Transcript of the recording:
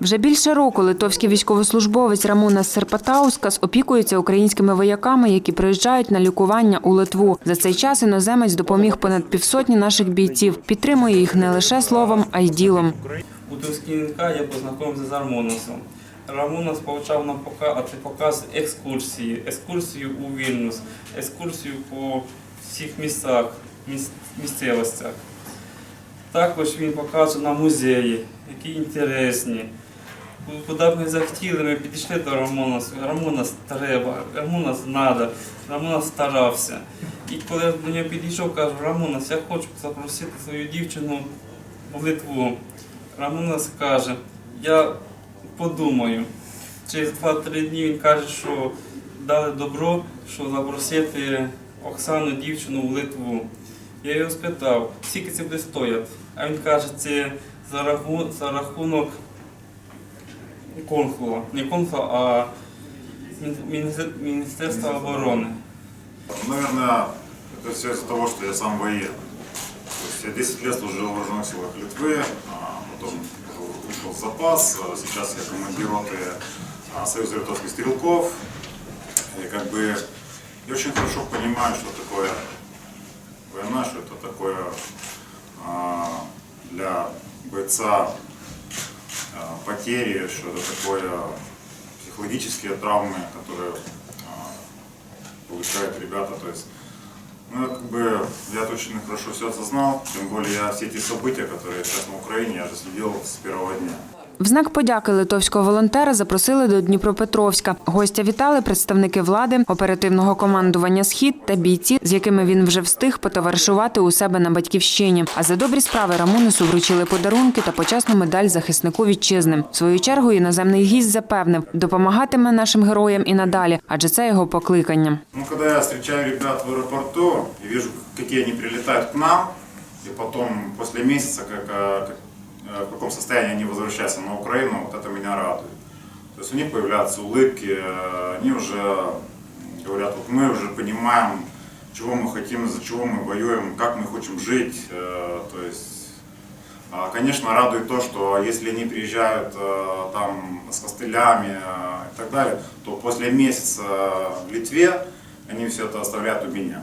Вже більше року литовський військовослужбовець Рамонас Серпатаускас опікується українськими вояками, які приїжджають на лікування у Литву. За цей час іноземець допоміг понад півсотні наших бійців. Підтримує їх не лише словом, а й ділом. У Тускінка я познайомився з Рамоносом. Рамонос почав нам показати показ екскурсії, екскурсію у Вільнюс, екскурсію по всіх містах, місцевостях. Також він показує нам музеї, які інтересні. Куди ми захотіли, ми підійшли до Рамонаса. Рамонас треба, Рамонас треба, Рамонас старався. І коли я до нього підійшов, кажу, Рамонас, я хочу запросити свою дівчину в Литву. Рамонас каже, я подумаю. Через 2-3 дні він каже, що дали добро, що запросити Оксану дівчину в Литву. Я його спитав, скільки це буде стояти. А він каже, це за рахунок консула. Не консула, а Мін- Міністер- Міністерства оборони. Наверное, это все из-за того, что я сам военный. То есть я 10 лет служил в вооруженных силах Литвы, а потом ушел в запас, а сейчас я командир роты а, Союза литовских стрелков. И как бы я очень хорошо понимаю, что такое война, что это такое а, для бойца а, потери, что это такое психологические травмы, которые а, получают ребята. То есть, ну, как бы, я очень хорошо все осознал, тем более я все эти события, которые сейчас на Украине, я же следил с первого дня. В знак подяки литовського волонтера запросили до Дніпропетровська. Гостя вітали представники влади, оперативного командування Схід та бійці, з якими він вже встиг потоваришувати у себе на батьківщині. А за добрі справи Рамунусу вручили подарунки та почесну медаль захиснику вітчизни. В свою чергу іноземний гість запевнив, допомагатиме нашим героям і надалі, адже це його покликання. Ну, когда я встречаю ребят в аэропорту и вижу, какие они прилетают к нам, месяца, как, а, как, а, в каком состоянии они возвращаются на Украину, вот это меня радует. То есть у них появляются улыбки, э, они уже говорят, вот мы уже понимаем, чего мы хотим, за чего мы воюем, как мы хотим жить. э, То есть а, Конечно, радует то, что если они приезжают э, там с костылями э, и так далее, то после месяца в Литве они все это оставляют у меня.